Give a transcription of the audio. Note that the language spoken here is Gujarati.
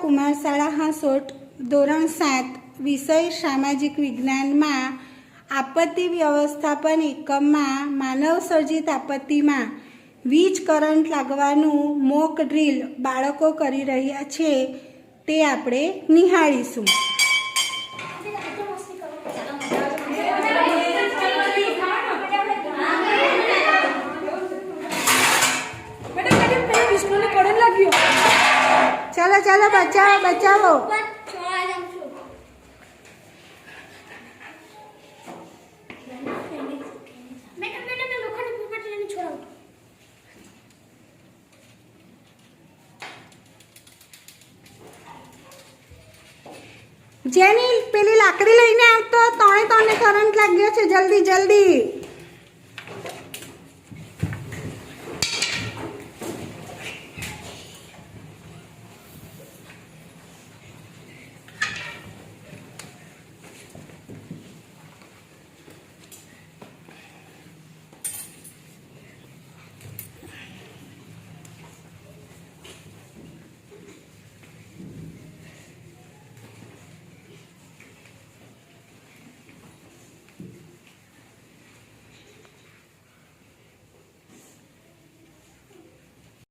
કુમાર શાળા હાંસોટ, ધોરણ સાત, વિષય સામાજિક વિજ્ઞાનમાં, આપત્તિ વ્યવસ્થાપન એકમમાં, માનવ સર્જિત આપત્તિમાં, વીજ કરંટ લાગવાનું મોક ડ્રીલ બાળકો કરી રહ્યા છે તે આપણે નિહાળીશું. ચાલો બચાવો બચાવો. જેની પેલી લાકડી લઈને આવતો તણે તને કરંટ લાગ્યો છે. જલ્દી જલ્દી.